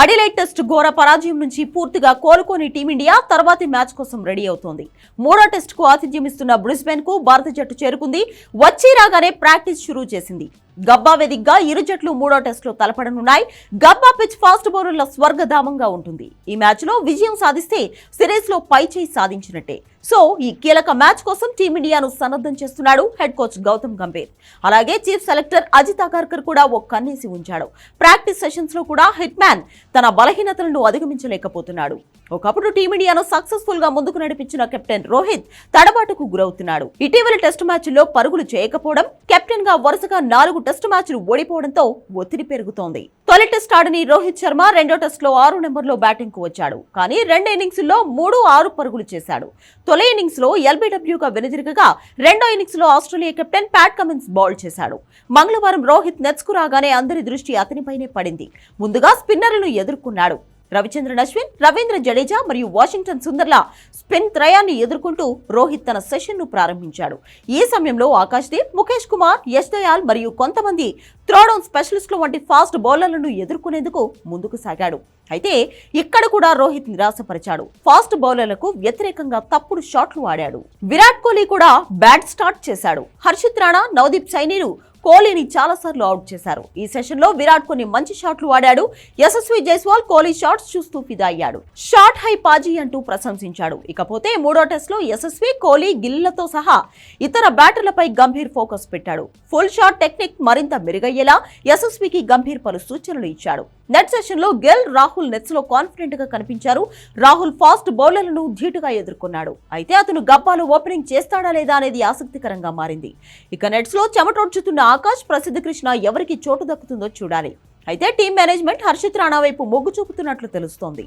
Adelaide test ఘోర పరాజయం నుంచి పూర్తిగా కోలుకోని టీమిండియా తర్వాతి మ్యాచ్ కోసం రెడీ అవుతోంది. మూడో టెస్ట్కు ఆతిథ్యం ఇస్తున్న బ్రిస్బెన్కు భారత జట్టు చేరుకుంది. వచ్చి రాగానే ప్రాక్టీస్ షురూ చేసింది. గబ్బా వేదికగా ఇరు జట్లు మూడో టెస్టులో తలపడనున్నాయి. గబ్బా పిచ్ ఫాస్ట్ బౌలర్ల స్వర్గధామంగా ఉంటుంది. ఈ మ్యాచ్లో విజయం సాధిస్తే సిరీస్లో పై చేయి సాధించినట్టే. సో ఈ కీలక మ్యాచ్ కోసం టీమిండియాను సన్నద్ధం చేస్తున్నాడు హెడ్ కోచ్ గౌతమ్ గంభీర్. అలాగే చీఫ్ సెలెక్టర్ అజిత్ అగార్కర్ కూడా ఓ కన్నేసి ఉంచాడు. ప్రాక్టీస్ సెషన్స్లో కూడా హిట్ మ్యాన్ తన బలహీనతలను అధిగమించలేకపోతున్నాడు. ఒకప్పుడు టీమిండియాను సక్సెస్ఫుల్గా ముందుకు నడిపించిన కెప్టెన్ రోహిత్ తడబాటుకు గురవుతున్నాడు. ఇటీవల మ్యాచ్ మ్యాచ్ల్లో పరుగులు చేయకపోవడం కెప్టెన్గా వరుసగా నాలుగు టెస్టు మ్యాచ్లు ఓడిపోవడంతో ఒత్తిడి పెరుగుతోంది. తొలి టెస్ట్ ఆడని రోహిత్ శర్మ రెండో టెస్ట్లో ఆరు నెంబర్లో బ్యాటింగ్కు వచ్చాడు. కానీ రెండు ఇన్నింగ్స్లో మూడు ఆరు పరుగులు చేశాడు. తొలి ఇన్నింగ్స్లో ఎల్బీడబ్ల్యూగా వెనుదిరగగా రెండో ఇన్నింగ్స్లో Australia captain Pat Cummins bowl చేశాడు. మంగళవారం రోహిత్ నెట్స్కు రాగానే అందరి దృష్టి అతనిపైనే పడింది. ముందుగా స్పిన్నర్లను ఎదుర్కొన్నాడు. రవిచంద్రన్ అశ్విన్ రవీంద్ర జడేజా మరియు వాషింగ్టన్ సుందర్ల స్పిన్ త్రయాన్ని ఎదుర్కొంటూ రోహిత్ తన సెషన్ను ప్రారంభించాడు. ఈ సమయంలో ఆకాశ్దీప్ ముఖేష్ కుమార్ యశ్ దయాల్ మరియు కొంతమంది త్రోడౌన్ స్పెషలిస్టులు వంటి ఫాస్ట్ బౌలర్లను ఎదుర్కొనేందుకు ముందుకు సాగాడు. అయితే ఇక్కడ కూడా రోహిత్ నిరాశపరిచాడు. ఫాస్ట్ బౌలర్లకు వ్యతిరేకంగా తప్పుడు షాట్లు ఆడాడు. విరాట్ కోహ్లీ కూడా బ్యాట్ స్టార్ట్ చేశాడు. హర్షిత్ రాణా నవదీప్ సైనీలు కోహ్లీని చాలాసార్లు అవుట్ చేశారు. ఈ సెషన్లో విరాట్ కొన్ని మంచి షాట్లు ఆడాడు. యశస్వి జైస్వాల్ కోహ్లీ షాట్స్ చూస్తూ ఫిదా అయ్యాడు. షాట్ హై పాజీ అంటూ ప్రశంసించాడు. ఇకపోతే మూడో టెస్ట్లో యశస్వి కోహ్లీ గిల్లతో సహా ఇతర బ్యాటర్లపై గంభీర్ ఫోకస్ పెట్టాడు. ఫుల్ షాట్ టెక్నిక్ మరింత మెరుగయ్యేలా యశస్వికి గంభీర్ పలు సూచనలు ఇచ్చాడు. నెట్ సెషన్లో గెల్ రాహుల్ నెట్స్లో కాన్ఫిడెంట్గా కనిపించారు. రాహుల్ ఫాస్ట్ బౌలర్లను ధీటుగా ఎదుర్కొన్నాడు. అయితే అతను గబ్బాలు ఓపెనింగ్ చేస్తాడా లేదా అనేది ఆసక్తికరంగా మారింది. ఇక నెట్స్లో చెమటోడ్చుతున్న ఆకాష్ ప్రసిద్ధ కృష్ణ ఎవరికి చోటు దక్కుతుందో చూడాలి. అయితే టీం మేనేజ్మెంట్ హర్షిత్ రాణా వైపు మొగ్గు చూపుతున్నట్లు తెలుస్తోంది.